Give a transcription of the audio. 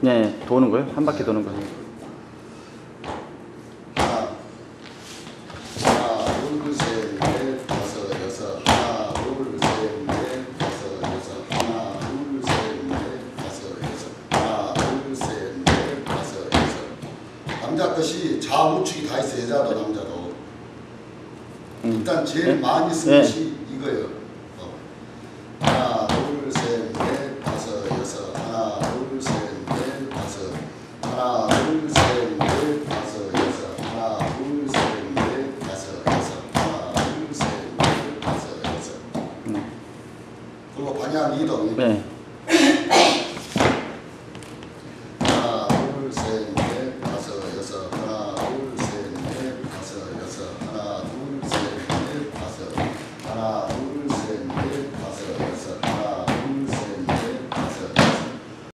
네, 도는 거요? 한 바퀴 도는 거요. 하나, 하나, 둘, 셋, 넷, 다섯, 여섯. 하나, 둘, 셋, 넷, 다섯, 여섯. 하나, 둘, 셋, 넷, 다섯, 여섯. 하나, 둘, 셋, 넷, 다섯, 여섯. 남자 것이 좌우측이 다 있어 여자도 남자도. 음. 일단 제일 네? 많이 쓴 네. 것이 이거예요. 그리고 방향 이동. 네. 하나, 둘, 셋.